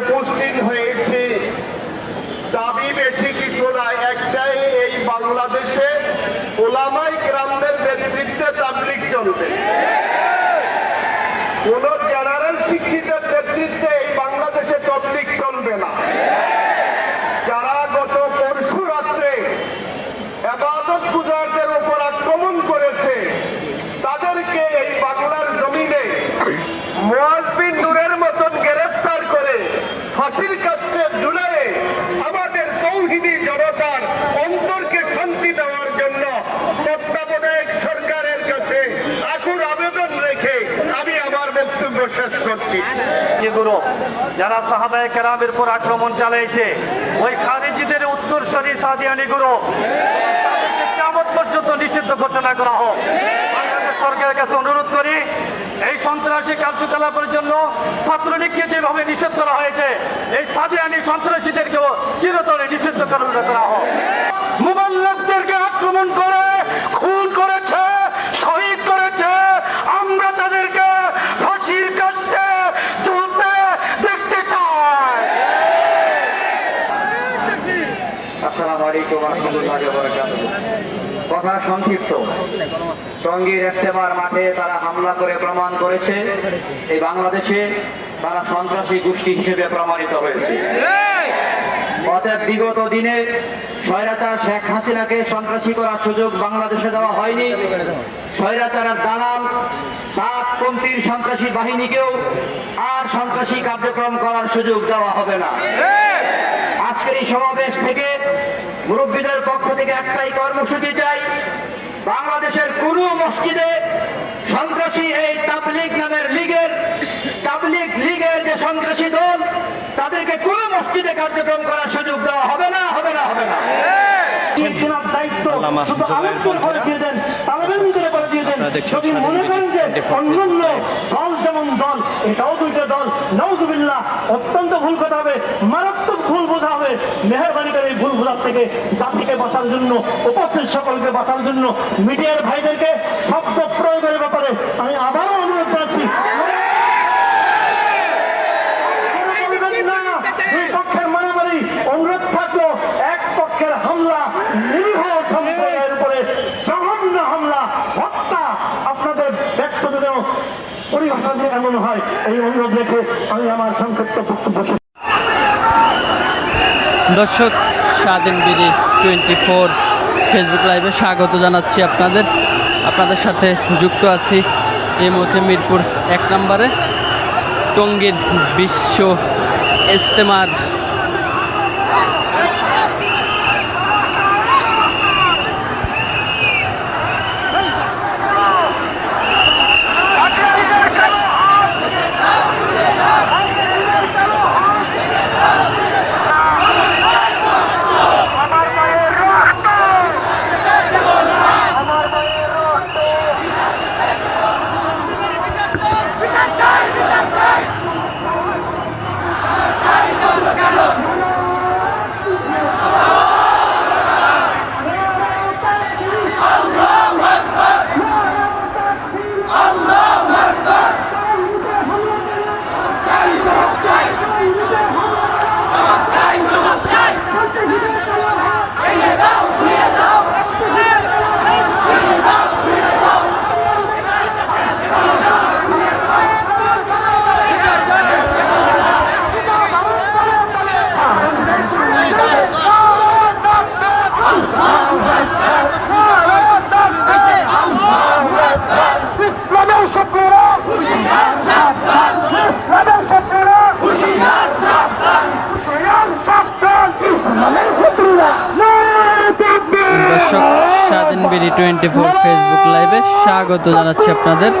উপস্থিত হয়েছি। দাবি বেশি কিছু না একটাই এই বাংলাদেশে ওলামাই গ্রামদের নেতৃত্বে তাবলিক চলবে। কোন জেনারেল শিক্ষিতের নেতৃত্বে এই বাংলাদেশে তাবলিক চলবে না। যারা গত পরশু রাত্রে আবাদত গুজারদের উপর আক্রমণ করেছে, তাদেরকে এই বাংলার জমিনে করছি যারা সাহাবায় কেরামের উপর আক্রমণ চালাইছে, ওই খারিজিদের উত্তরসরী সাদিয়ানিগুলো তাদেরকে কেমন পর্যন্ত নিষিদ্ধ ঘোষণা করা হোক। সরকারের কাছে অনুরোধ করি, এই সন্ত্রাসী কার্যকলাপের জন্য ছাত্রলীগকে যেভাবে নিষেধ করা হয়েছে, এই সাদিয়ানি সন্ত্রাসীদেরকেও চিরতরে নিষিদ্ধ করা হোক। মুবাল্লাকদেরকে আক্রমণ করে খুন করেছে শহীদ করেছে আমরা তাদেরকে ফাঁসির কাছে চলতে দেখতে চাই আসসালামু আলাইকুম রহমতুল্লাহ বরকাতুহ কথা সংক্ষিপ্ত। টঙ্গীর ইস্তেমার মাঠে তারা হামলা করে প্রমাণ করেছে। এই বাংলাদেশে তারা সন্ত্রাসী গোষ্ঠী হিসেবে প্রমাণিত হয়েছে। অতএব বিগত দিনে স্বৈরাচার শেখ হাসিনাকে সন্ত্রাসী করার সুযোগ বাংলাদেশে দেওয়া হয়নি। স্বৈরাচারের দালাল সাতপন্থীর সন্ত্রাসী বাহিনীকেও আর সন্ত্রাসী কার্যক্রম করার সুযোগ দেওয়া হবে না। আজকের এই সমাবেশ থেকে মুরব্বীদের পক্ষ থেকে একটাই কর্মসূচি চাই বাংলাদেশের কোন মসজিদে সন্ত্রাসী এই তাবলিগ নামের লীগের তাবলিগ লীগের যে সন্ত্রাসী দল তাদেরকে কোন মসজিদে কার্যক্রম করার সুযোগ দেওয়া হবে না হবে না হবে না। আলেমদের করে বন্ধুরা। দিয়ে দেন তালেবের ভিতরে করে দিয়ে দেন আপনারা দেখছেন মনে করেন যে বিডি 24 অন্যান্য দল যেমন দল এটাও দুইটা দল নওজুবিল্লাহ অত্যন্ত ভুল কথা হবে মারাত্মক ভুল বোঝা হবে মেহরবানি করে এই ভুল বোঝার থেকে জাতিকে বাঁচার জন্য উপস্থিত সকলকে বাঁচার জন্য মিডিয়ার ভাইদেরকে শব্দ প্রয়োগের ব্যাপারে আমি আবারও অনুরোধ জানাচ্ছি দুই পক্ষের মারামারি অনুরোধ থাকল এক পক্ষের হামলা নিরীহ হয়? এই অনুরোধ রেখে আমি আমার সংক্ষিপ্ত দর্শক, স্বাধীন বিডি টোয়েন্টি ফোর ফেসবুক লাইভে স্বাগত জানাচ্ছি আপনাদের। আপনাদের সাথে যুক্ত আছি এই মুহূর্তে মিরপুর এক নম্বরে। টঙ্গীর বিশ্ব ইস্তেমার বিডি টোয়েন্টি ফোর ফেসবুক লাইভে স্বাগত জানাচ্ছি আপনাদের।